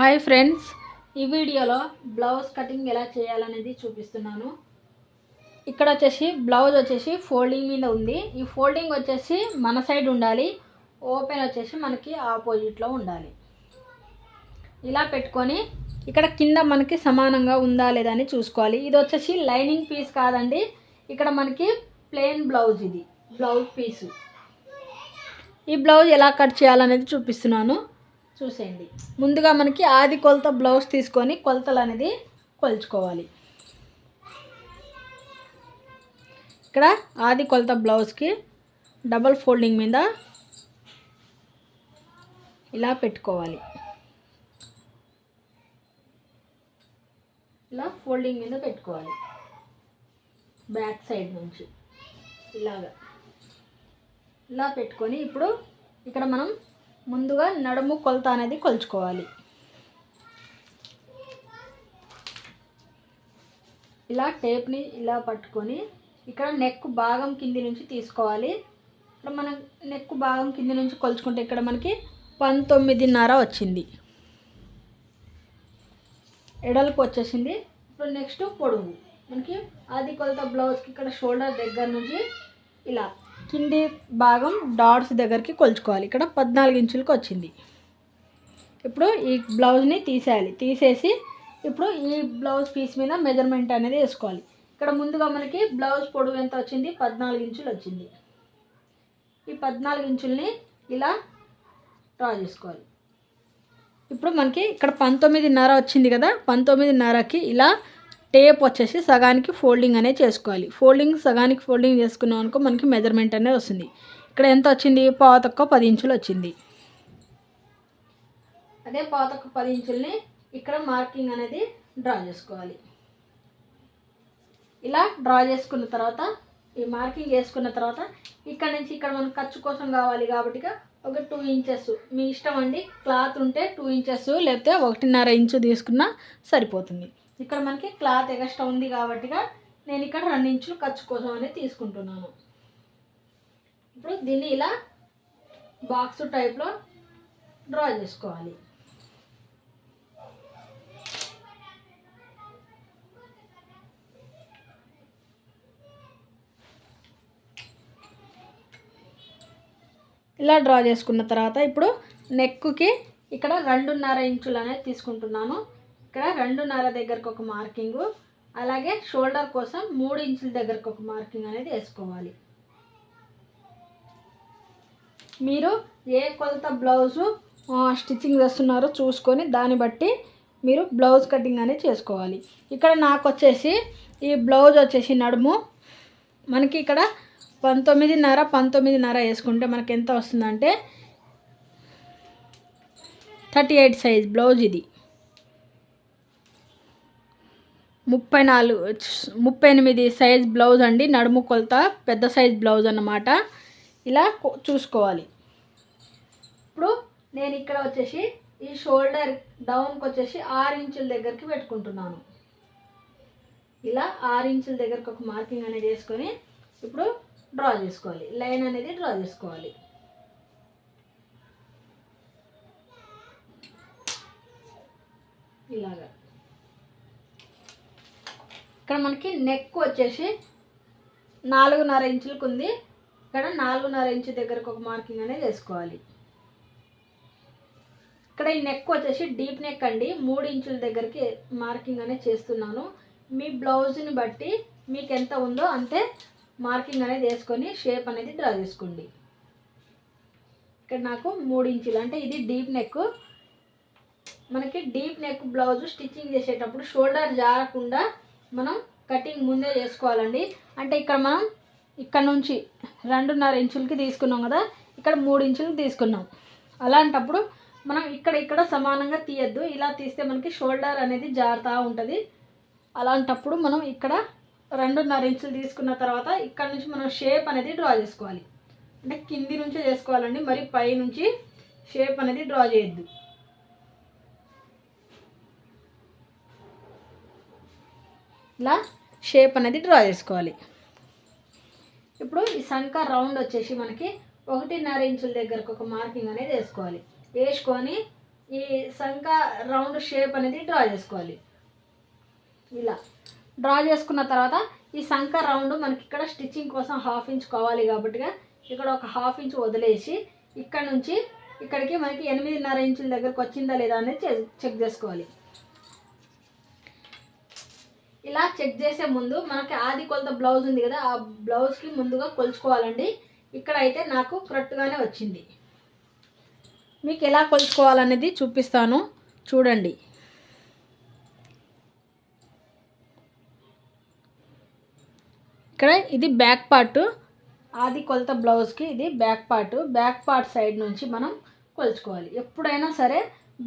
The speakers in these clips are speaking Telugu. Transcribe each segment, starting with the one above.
హాయ్ ఫ్రెండ్స్ ఈ వీడియోలో బ్లౌజ్ కటింగ్ ఎలా చేయాలనేది చూపిస్తున్నాను. ఇక్కడ వచ్చేసి బ్లౌజ్ వచ్చేసి ఫోల్డింగ్ మీద ఉంది. ఈ ఫోల్డింగ్ వచ్చేసి మన సైడ్ ఉండాలి ఓపెన్ వచ్చేసి మనకి ఆపోజిట్లో ఉండాలి. ఇలా పెట్టుకొని ఇక్కడ కింద మనకి సమానంగా ఉందా లేదా అని చూసుకోవాలి. ఇది వచ్చేసి లైనింగ్ పీస్ కాదండి ఇక్కడ మనకి ప్లెయిన్ బ్లౌజ్ ఇది బ్లౌజ్ పీసు. ఈ బ్లౌజ్ ఎలా కట్ చేయాలనేది చూపిస్తున్నాను. చూసేయండి. ముందుగా మనకి ఆది కొలత బ్లౌజ్ తీసుకొని కొలతలు అనేది కొలుచుకోవాలి. ఇక్కడ ఆది కొలత బ్లౌజ్కి డబల్ ఫోల్డింగ్ మీద ఇలా పెట్టుకోవాలి. ఇలా ఫోల్డింగ్ మీద పెట్టుకోవాలి. బ్యాక్ సైడ్ నుంచి ఇలాగా. ఇలా పెట్టుకొని ఇప్పుడు ఇక్కడ మనం ముందుగా నడుము కొలత అనేది కొలుచుకోవాలి. ఇలా టేప్ని ఇలా పట్టుకొని ఇక్కడ నెక్ భాగం కింది నుంచి తీసుకోవాలి. ఇక్కడ మనం నెక్ భాగం కింది నుంచి కొలుచుకుంటే ఇక్కడ మనకి పంతొమ్మిదిన్నర వచ్చింది. ఎడల్పు వచ్చేసింది. ఇప్పుడు నెక్స్ట్ పొడుగు మనకి ఆది కొలత బ్లౌజ్కి ఇక్కడ షోల్డర్ దగ్గర నుంచి ఇలా కింది భాగం డాట్స్ దగ్గరికి కొలుచుకోవాలి. ఇక్కడ పద్నాలుగు ఇంచులకు వచ్చింది. ఇప్పుడు ఈ బ్లౌజ్ని తీసేయాలి. తీసేసి ఇప్పుడు ఈ బ్లౌజ్ పీస్ మీద మెజర్మెంట్ అనేది వేసుకోవాలి. ఇక్కడ ముందుగా మనకి బ్లౌజ్ పొడవు ఎంత వచ్చింది? పద్నాలుగు ఇంచులు వచ్చింది. ఈ పద్నాలుగు ఇంచుల్ని ఇలా డ్రా చేసుకోవాలి. ఇప్పుడు మనకి ఇక్కడ పంతొమ్మిదిన్నర వచ్చింది కదా? పంతొమ్మిదిన్నరకి ఇలా టేప్ వచ్చేసి సగానికి ఫోల్డింగ్ అనేది చేసుకోవాలి. ఫోల్డింగ్ సగానికి ఫోల్డింగ్ చేసుకున్నాం అనుకో మనకి మెజర్మెంట్ అనేది వస్తుంది. ఇక్కడ ఎంత వచ్చింది? పాతొక్క పది ఇంచులు వచ్చింది. అదే పాతొక్క పది ఇంచుల్ని ఇక్కడ మార్కింగ్ అనేది డ్రా చేసుకోవాలి. ఇలా డ్రా చేసుకున్న తర్వాత ఈ మార్కింగ్ వేసుకున్న తర్వాత ఇక్కడ నుంచి ఇక్కడ మనకు ఖర్చు కోసం కావాలి కాబట్టి ఒక టూ ఇంచెస్. మీ ఇష్టం అండి. క్లాత్ ఉంటే టూ ఇంచెస్ లేకపోతే ఒకటిన్నర ఇంచు తీసుకున్నా సరిపోతుంది. ఇక్కడ మనకి క్లాత్ ఎక్స్ట్రా ఉంది కాబట్టి నేను ఇక్కడ రెండు ఇంచులు ఖర్చు కోసం అనేది తీసుకుంటున్నాను. ఇప్పుడు దీన్ని ఇలా బాక్స్ టైప్లో డ్రా చేసుకోవాలి. ఇలా డ్రా చేసుకున్న తర్వాత ఇప్పుడు నెక్కుకి ఇక్కడ రెండున్నర ఇంచులు అనేది తీసుకుంటున్నాను. ఇక్కడ రెండున్నర దగ్గరకు ఒక మార్కింగు అలాగే షోల్డర్ కోసం మూడు ఇంచుల దగ్గరకు ఒక మార్కింగ్ అనేది వేసుకోవాలి. మీరు ఏ కొలత బ్లౌజు స్టిచ్చింగ్ చేస్తున్నారో చూసుకొని దాన్ని బట్టి మీరు బ్లౌజ్ కటింగ్ అనేది చేసుకోవాలి. ఇక్కడ నాకు వచ్చేసి ఈ బ్లౌజ్ వచ్చేసి నడుము. మనకి ఇక్కడ పంతొమ్మిదిన్నర పంతొమ్మిదిన్నర వేసుకుంటే మనకి ఎంత వస్తుందంటే థర్టీ ఎయిట్ సైజ్ బ్లౌజ్ ఇది. ముప్పై నాలుగు ముప్పై ఎనిమిది సైజ్ బ్లౌజ్ అండి. నడుము కొలత పెద్ద సైజ్ బ్లౌజ్ అన్నమాట. ఇలా చూసుకోవాలి. ఇప్పుడు నేను ఇక్కడ వచ్చేసి ఈ షోల్డర్ డౌన్కి వచ్చేసి ఆరు ఇంచుల దగ్గరికి పెట్టుకుంటున్నాను. ఇలా ఆరు ఇంచుల దగ్గరకు ఒక మార్కింగ్ అనేది వేసుకొని ఇప్పుడు డ్రా చేసుకోవాలి. లైన్ అనేది డ్రా చేసుకోవాలి. ఇలాగా. ఇక్కడ మనకి నెక్ వచ్చేసి నాలుగున్నర ఇంచులకు ఉంది ఇక్కడ నాలుగున్నర ఇంచు దగ్గరకు ఒక మార్కింగ్ అనేది వేసుకోవాలి. ఇక్కడ ఈ నెక్ వచ్చేసి డీప్ నెక్ అండి. మూడు ఇంచుల దగ్గరికి మార్కింగ్ అనేది చేస్తున్నాను. మీ బ్లౌజ్ని బట్టి మీకు ఎంత ఉందో అంతే మార్కింగ్ అనేది వేసుకొని షేప్ అనేది డ్రా చేసుకోండి. ఇక్కడ నాకు మూడు ఇంచులు అంటే ఇది డీప్ నెక్ మనకి డీప్ నెక్ బ్లౌజ్ స్టిచ్చింగ్ చేసేటప్పుడు షోల్డర్ జారకుండా మనం కటింగ్ ముందే చేసుకోవాలండి. అంటే ఇక్కడ మనం ఇక్కడ నుంచి రెండున్నర ఇంచులకి తీసుకున్నాం కదా ఇక్కడ మూడు ఇంచులకి తీసుకున్నాం. అలాంటప్పుడు మనం ఇక్కడ ఇక్కడ సమానంగా తీయద్దు. ఇలా తీస్తే మనకి షోల్డర్ అనేది జారుతూ ఉంటుంది. అలాంటప్పుడు మనం ఇక్కడ రెండున్నర ఇంచులు తీసుకున్న తర్వాత ఇక్కడ నుంచి మనం షేప్ అనేది డ్రా చేసుకోవాలి. అంటే కింది నుంచే చేసుకోవాలండి. మరి పై నుంచి షేప్ అనేది డ్రా చేయొద్దు. ఇలా షేప్ అనేది డ్రా చేసుకోవాలి. ఇప్పుడు ఈ సంఖ రౌండ్ వచ్చేసి మనకి ఒకటిన్నర ఇంచుల దగ్గరకు ఒక మార్కింగ్ అనేది వేసుకోవాలి. వేసుకొని ఈ సంఖ రౌండ్ షేప్ అనేది డ్రా చేసుకోవాలి. ఇలా. డ్రా చేసుకున్న తర్వాత ఈ సంఖ రౌండ్ మనకి ఇక్కడ స్టిచ్చింగ్ కోసం హాఫ్ ఇంచ్ కావాలి కాబట్టి ఇక్కడ ఒక హాఫ్ ఇంచ్ వదిలేసి ఇక్కడ నుంచి ఇక్కడికి మనకి ఎనిమిదిన్నర ఇంచుల దగ్గరకు వచ్చిందా లేదా అనేది చెక్ చేసుకోవాలి. ఇలా చెక్ చేసే ముందు మనకి ఆది కొలత బ్లౌజ్ ఉంది కదా ఆ బ్లౌజ్కి ముందుగా కొలుచుకోవాలండి. ఇక్కడ అయితే నాకు కరెక్ట్గానే వచ్చింది. మీకు ఎలా కొలుచుకోవాలనేది చూపిస్తాను. చూడండి. ఇక్కడ ఇది బ్యాక్ పార్ట్ ఆది కొలత బ్లౌజ్కి ఇది back part back part side నుంచి మనం కొలుచుకోవాలి. ఎప్పుడైనా సరే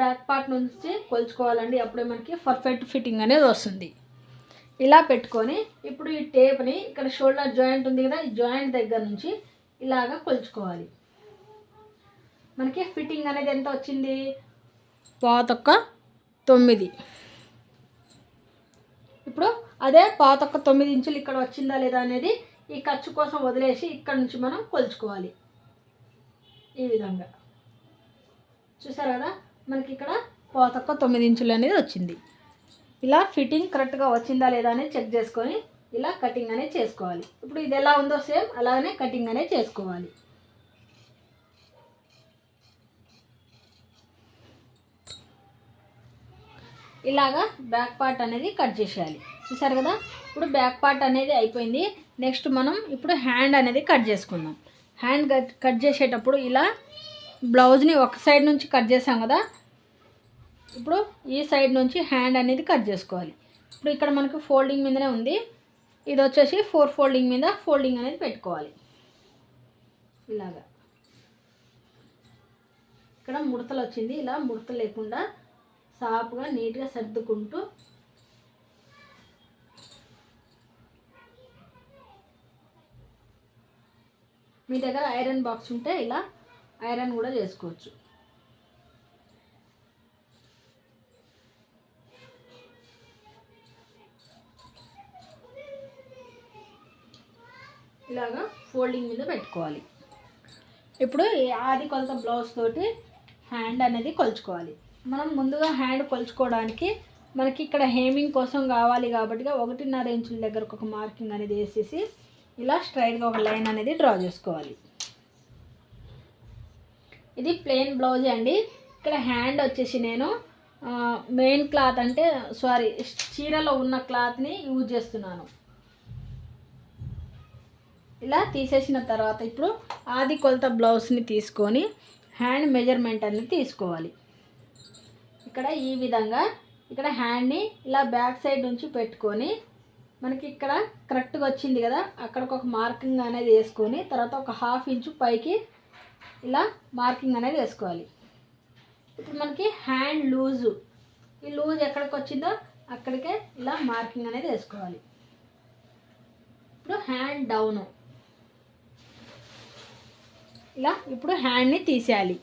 బ్యాక్ పార్ట్ నుంచి కొలుచుకోవాలండి. అప్పుడే మనకి పర్ఫెక్ట్ ఫిట్టింగ్ అనేది వస్తుంది. ఇలా పెట్టుకొని ఇప్పుడు ఈ టేప్ని ఇక్కడ షోల్డర్ జాయింట్ ఉంది కదా ఈ జాయింట్ దగ్గర నుంచి ఇలాగా కొలుచుకోవాలి. మనకి ఫిట్టింగ్ అనేది ఎంత వచ్చింది? పాతొక్క తొమ్మిది. ఇప్పుడు అదే పాతొక్క తొమ్మిది ఇంచులు ఇక్కడ వచ్చిందా లేదా అనేది ఈ ఖర్చు కోసం వదిలేసి ఇక్కడ నుంచి మనం కొలుచుకోవాలి. ఈ విధంగా. చూసారు కదా? మనకి ఇక్కడ పాతొక్క తొమ్మిది ఇంచులు అనేది వచ్చింది. ఇలా ఫిట్టింగ్ కరెక్ట్గా వచ్చిందా లేదా అనేది చెక్ చేసుకొని ఇలా కటింగ్ అనేది చేసుకోవాలి. ఇప్పుడు ఇది ఎలా ఉందో సేమ్ అలాగనే కటింగ్ అనేది చేసుకోవాలి. ఇలాగా బ్యాక్ పార్ట్ అనేది కట్ చేసేయాలి. చూసారు కదా? ఇప్పుడు బ్యాక్ పార్ట్ అనేది అయిపోయింది. నెక్స్ట్ మనం ఇప్పుడు హ్యాండ్ అనేది కట్ చేసుకుందాం. హ్యాండ్ కట్ కట్ చేసేటప్పుడు ఇలా బ్లౌజ్ని ఒక సైడ్ నుంచి కట్ చేసాం కదా? ఇప్పుడు ఈ సైడ్ నుంచి హ్యాండ్ అనేది కట్ చేసుకోవాలి. ఇప్పుడు ఇక్కడ మనకు ఫోల్డింగ్ మీదనే ఉంది. ఇది వచ్చేసి ఫోర్ ఫోల్డింగ్ మీద ఫోల్డింగ్ అనేది పెట్టుకోవాలి. ఇలాగా. ఇక్కడ ముడతలు వచ్చింది. ఇలా ముడత లేకుండా సాఫ్గా నీట్గా సర్దుకుంటూ మీ దగ్గర ఐరన్ బాక్స్ ఉంటే ఇలా ఐరన్ కూడా చేసుకోవచ్చు. ఇలాగా ఫోల్డింగ్ మీద పెట్టుకోవాలి. ఇప్పుడు ఆది కొలత బ్లౌజ్ తోటి హ్యాండ్ అనేది కొలుచుకోవాలి. మనం ముందుగా హ్యాండ్ కొలుచుకోవడానికి మనకి ఇక్కడ హేమింగ్ కోసం కావాలి కాబట్టి ఒకటిన్నర ఇంచుల దగ్గరకు ఒక మార్కింగ్ అనేది వేసేసి ఇలా స్ట్రైట్గా ఒక లైన్ అనేది డ్రా చేసుకోవాలి. ఇది ప్లెయిన్ బ్లౌజ్ అండి. ఇక్కడ హ్యాండ్ వచ్చేసి నేను మెయిన్ క్లాత్ అంటే సారీ చీరలో ఉన్న క్లాత్ని యూజ్ చేస్తున్నాను. ఇలా తీసేసిన తర్వాత ఇప్పుడు ఆది కొలత బ్లౌజ్ని తీసుకొని హ్యాండ్ మెజర్మెంట్ అనేది తీసుకోవాలి. ఇక్కడ ఈ విధంగా ఇక్కడ హ్యాండ్ని ఇలా బ్యాక్ సైడ్ నుంచి పెట్టుకొని మనకి ఇక్కడ కరెక్ట్గా వచ్చింది కదా అక్కడికి ఒక మార్కింగ్ అనేది వేసుకొని తర్వాత ఒక హాఫ్ ఇంచు పైకి ఇలా మార్కింగ్ అనేది వేసుకోవాలి. ఇప్పుడు మనకి హ్యాండ్ లూజు ఈ లూజ్ ఎక్కడికి వచ్చిందో అక్కడికే ఇలా మార్కింగ్ అనేది వేసుకోవాలి. ఇప్పుడు హ్యాండ్ డౌను. ఇలా ఇప్పుడు హ్యాండ్ని తీసేయాలి.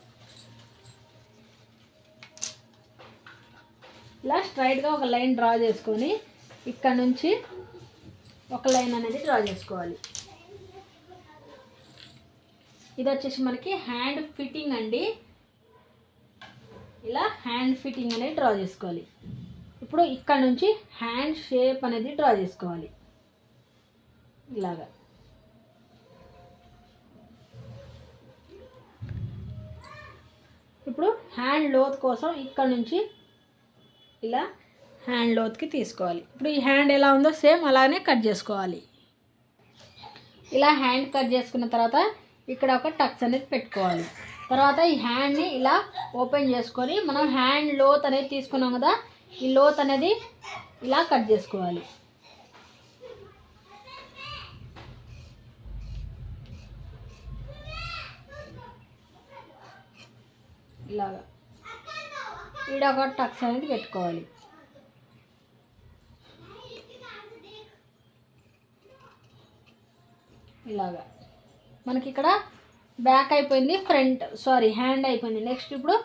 ఇలా స్ట్రైట్గా ఒక లైన్ డ్రా చేసుకొని ఇక్కడ నుంచి ఒక లైన్ అనేది డ్రా చేసుకోవాలి. ఇది వచ్చేసి మనకి హ్యాండ్ ఫిట్టింగ్ అండి. ఇలా హ్యాండ్ ఫిట్టింగ్ అనేది డ్రా చేసుకోవాలి. ఇప్పుడు ఇక్కడ నుంచి హ్యాండ్ షేప్ అనేది డ్రా చేసుకోవాలి. ఇలాగా. ఇప్పుడు హ్యాండ్ లోత్ కోసం ఇక్కడ నుంచి ఇలా హ్యాండ్ లోత్కి తీసుకోవాలి. ఇప్పుడు ఈ హ్యాండ్ ఎలా ఉందో సేమ్ అలానే కట్ చేసుకోవాలి. ఇలా హ్యాండ్ కట్ చేసుకున్న తర్వాత ఇక్కడ ఒక టక్స్ అనేది పెట్టుకోవాలి. తర్వాత ఈ హ్యాండ్ని ఇలా ఓపెన్ చేసుకొని మనం హ్యాండ్ లోత్ అనేది తీసుకున్నాం కదా ఈ లోత్ అనేది ఇలా కట్ చేసుకోవాలి. ఇలాగా. ఈడ ఒక టక్స్ అనేది పెట్టుకోవాలి. ఇలాగా. మనకి ఇక్కడ బ్యాక్ అయిపోయింది ఫ్రంట్ సారీ హ్యాండ్ అయిపోయింది. నెక్స్ట్ ఇప్పుడు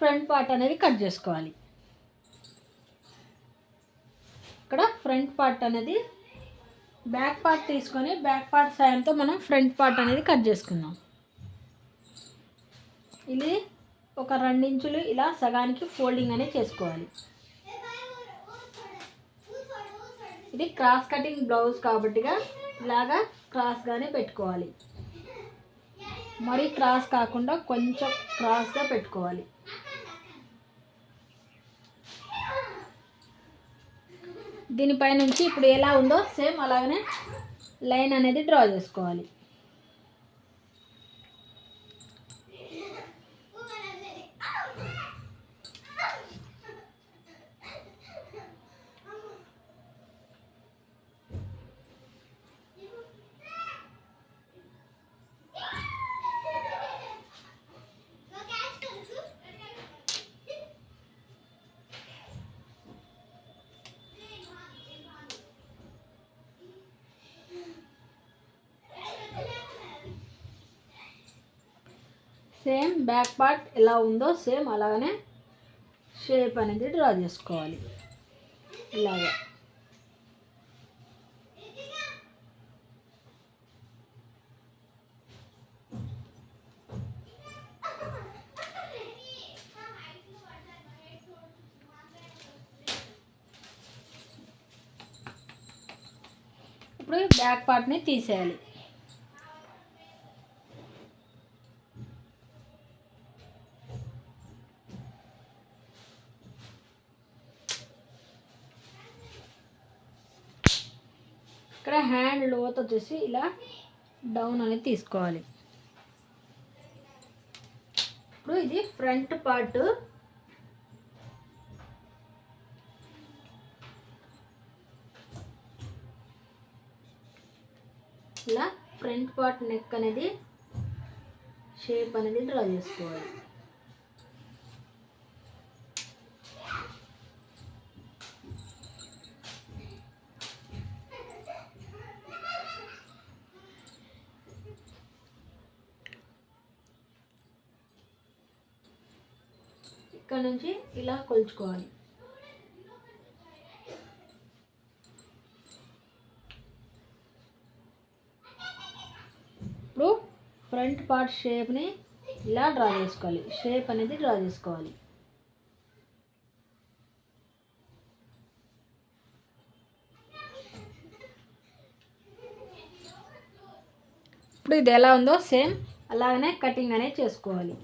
ఫ్రంట్ పార్ట్ అనేది కట్ చేసుకోవాలి. ఇక్కడ ఫ్రంట్ పార్ట్ అనేది బ్యాక్ పార్ట్ తీసుకొని బ్యాక్ పార్ట్ సాయంతో మనం ఫ్రంట్ పార్ట్ అనేది కట్ చేసుకుందాం. ఇది ఒక రెండించులు ఇలా సగానికి ఫోల్డింగ్ అనేది చేసుకోవాలి. ఇది క్రాస్ కటింగ్ బ్లౌజ్ కాబట్టిగా ఇలాగా క్రాస్గానే పెట్టుకోవాలి. మరీ క్రాస్ కాకుండా కొంచెం క్రాస్గా పెట్టుకోవాలి. దీనిపై నుంచి ఇప్పుడు ఎలా ఉందో సేమ్ అలాగనే లైన్ అనేది డ్రా చేసుకోవాలి. సేమ్ బ్యాక్ పార్ట్ ఎలా ఉందో సేమ్ అలాగనే షేప్ అనేది డ్రా చేసుకోవాలి. ఇలాగా. ఇప్పుడు బ్యాక్ పార్ట్ని తీసేయాలి. ఇక్కడ హ్యాండ్ లోత్ వచ్చేసి ఇలా డౌన్ అనేది తీసుకోవాలి. ఇప్పుడు ఇది ఫ్రంట్ పార్ట్ ఇలా ఫ్రంట్ పార్ట్ నెక్ అనేది షేప్ అనేది డ్రా చేసుకోవాలి ఇక్కడ నుంచి ఇలా కొలుచుకోవాలి. ఇప్పుడు ఫ్రంట్ పార్ట్ షేప్ని ఇలా డ్రా చేసుకోవాలి. షేప్ అనేది డ్రా చేసుకోవాలి. ఇప్పుడు ఇది ఎలా ఉందో సేమ్ అలాగనే కటింగ్ అనేది చేసుకోవాలి.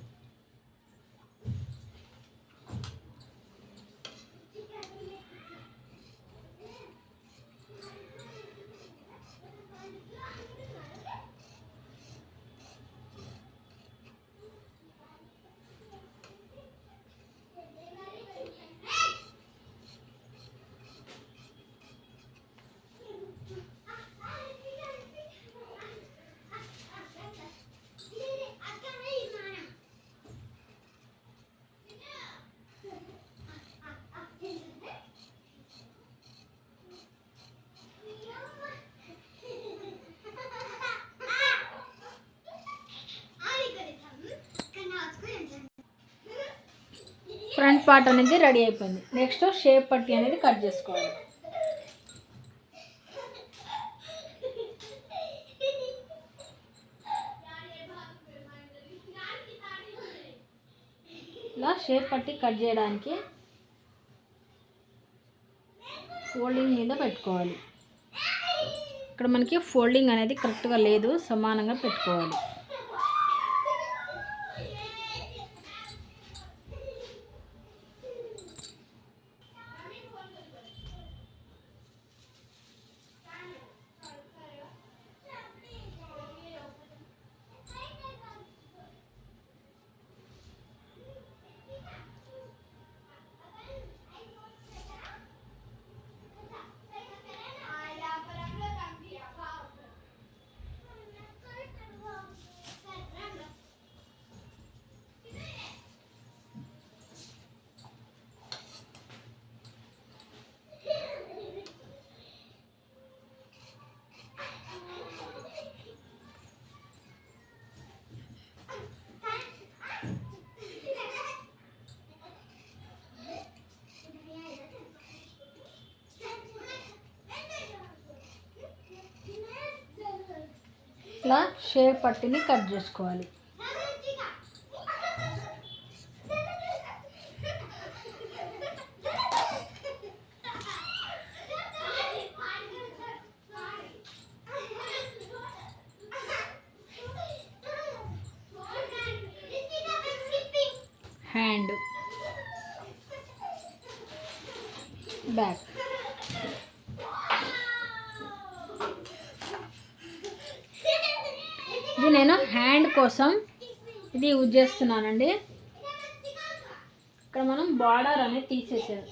ఫ్రంట్ పార్ట్ అనేది రెడీ అయిపోయింది. నెక్స్ట్ షేప్ పట్టి అనేది కట్ చేసుకోవాలి. ఇలా షేప్ పట్టి కట్ చేయడానికి ఫోల్డింగ్ మీద పెట్టుకోవాలి. ఇక్కడ మనకి ఫోల్డింగ్ అనేది కరెక్ట్గా లేదు సమానంగా పెట్టుకోవాలి. ఇట్లా షేప్ పట్టిని కట్ చేసుకోవాలి బ్యాక్ ఇది నేను హ్యాండ్ కోసం ఇది యూజ్ చేస్తున్నానండి. ఇక్కడ మనం బార్డర్ అనేది తీసేసారు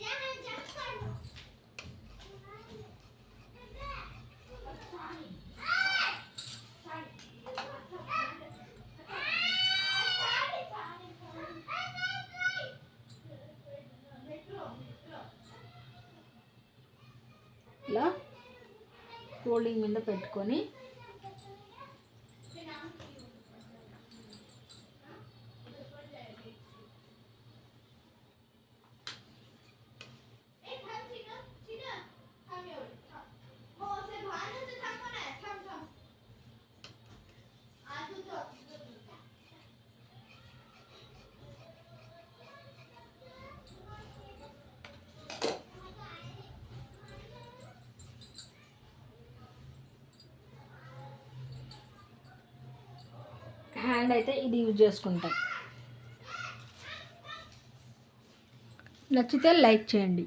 ఇలా ఫోల్డింగ్ మీద పెట్టుకొని హ్యాండ్ అయితే ఇది యూజ్ చేసుకుంటాం. నచ్చితే లైక్ చేయండి.